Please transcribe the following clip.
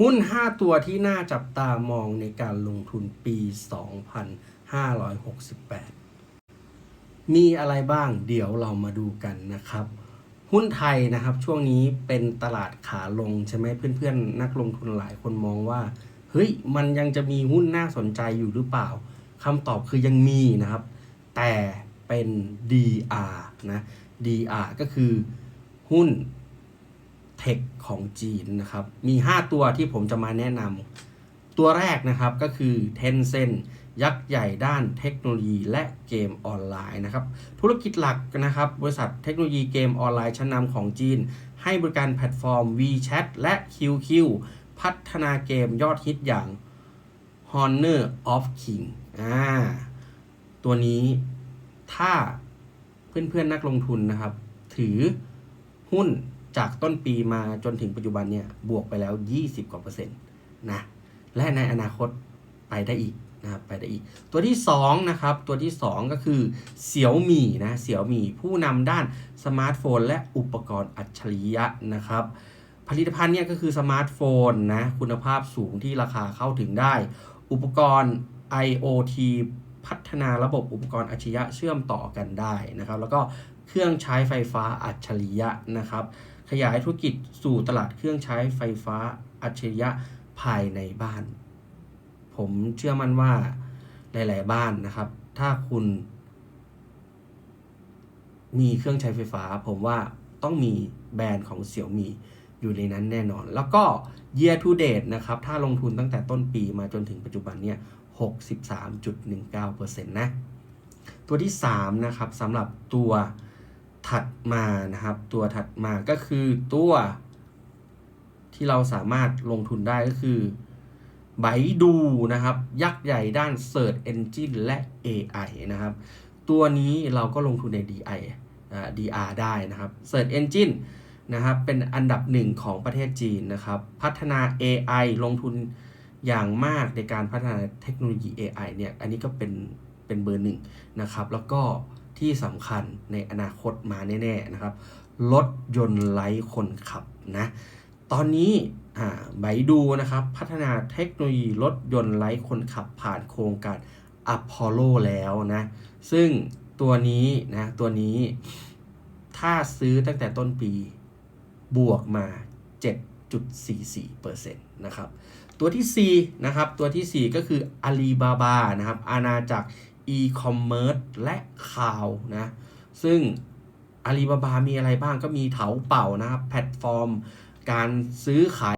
หุ้น 5 ตัวที่น่าจับตามองในการลงทุนปี 2568 มีอะไรบ้างเดี๋ยวเรามาดูกันนะครับ หุ้นไทยนะครับช่วงนี้เป็นตลาดขาลงใช่ไหมเพื่อนๆ นักลงทุนหลายคนมองว่า เฮ้ย มันยังจะมีหุ้นน่าสนใจอยู่หรือเปล่าคำตอบคือยังมีนะครับ แต่เป็น DR นะ DR ก็คือหุ้น ทคของจีนนะครับ มี 5 ตัวที่ผมจะมาแนะนำตัวแรกนะครับก็คือ Tencent ยักษ์ใหญ่ด้านเทคโนโลยีและเกมออนไลน์นะครับ ธุรกิจหลักนะครับ บริษัทเทคโนโลยีเกมออนไลน์ชั้นนำของจีน ให้บริการแพลตฟอร์ม WeChat และ QQ พัฒนาเกมยอดฮิตอย่าง Honor of King อ่าตัวนี้ถ้าเพื่อนๆนักลงทุนนะครับ ถือหุ้น จากต้นปีมาจนถึงปัจจุบันเนี่ยบวกไปแล้ว 20 กว่าเปอร์เซ็นต์นะและในอนาคตไปได้อีกนะครับไปได้อีก ตัวที่2นะครับตัวที่ 2 ก็คือเสี่ยวมี่นะเสี่ยวมี่ผู้นำด้านสมาร์ทโฟน และอุปกรณ์อัจฉริยะนะครับผลิตภัณฑ์เนี่ยก็คือสมาร์ทโฟนนะคุณภาพสูงที่ราคาเข้าถึงได้ อุปกรณ์ IoT พัฒนาระบบอุปกรณ์อัจฉริยะเชื่อมต่อกันได้นะครับ แล้วก็เครื่องใช้ไฟฟ้าอัจฉริยะนะครับ ขยายธุรกิจสู่ตลาดเครื่องใช้ไฟฟ้าอัจฉริยะภายในบ้าน ผมเชื่อมั่นว่าหลาย ๆ บ้านนะครับ ถ้าคุณ มีเครื่องใช้ไฟฟ้า ผมว่าต้องมีแบรนด์ของเสี่ยวมีอยู่ในนั้นแน่นอน แล้วก็ year to date นะครับ ถ้าลงทุนตั้งแต่ต้นปีมาจนถึงปัจจุบันเนี่ย63.19%นะ ตัวที่ 3 นะครับสำหรับตัว ถัดมานะครับ ตัวถัดมาก็คือตัวที่เราสามารถลงทุนได้ก็คือไบดูนะครับ ยักษ์ใหญ่ด้าน Search Engine และ AI นะครับ ตัวนี้เราก็ลงทุนใน DI อ่า DR ได้นะครับ Search Engine นะครับ เป็นอันดับหนึ่งของประเทศจีนนะครับ พัฒนา AI ลงทุนอย่างมากในการพัฒนาเทคโนโลยี AI เนี่ย อันนี้ก็เป็นเป็นเบอร์หนึ่งนะครับ แล้วก็ ที่สำคัญในอนาคตมาแน่ๆนะครับรถยนต์ไร้คนขับนะตอนนี้อ่าไบดูนะครับพัฒนาเทคโนโลยีรถยนต์ไร้คนขับผ่านโครงการอพอลโลแล้วนะ ซึ่งตัวนี้นะ ตัวนี้ถ้าซื้อตั้งแต่ต้นปีบวกมา 7.44%นะครับ ตัวที่ 4 นะครับ ตัวทีสี่4 ก็คือ Alibaba นะครับ อาณาจักร e-commerce และข่าวนะ ซึ่งอาลีบาบามีอะไรบ้างก็มีเถาเป่านะครับ แพลตฟอร์ม การซื้อขาย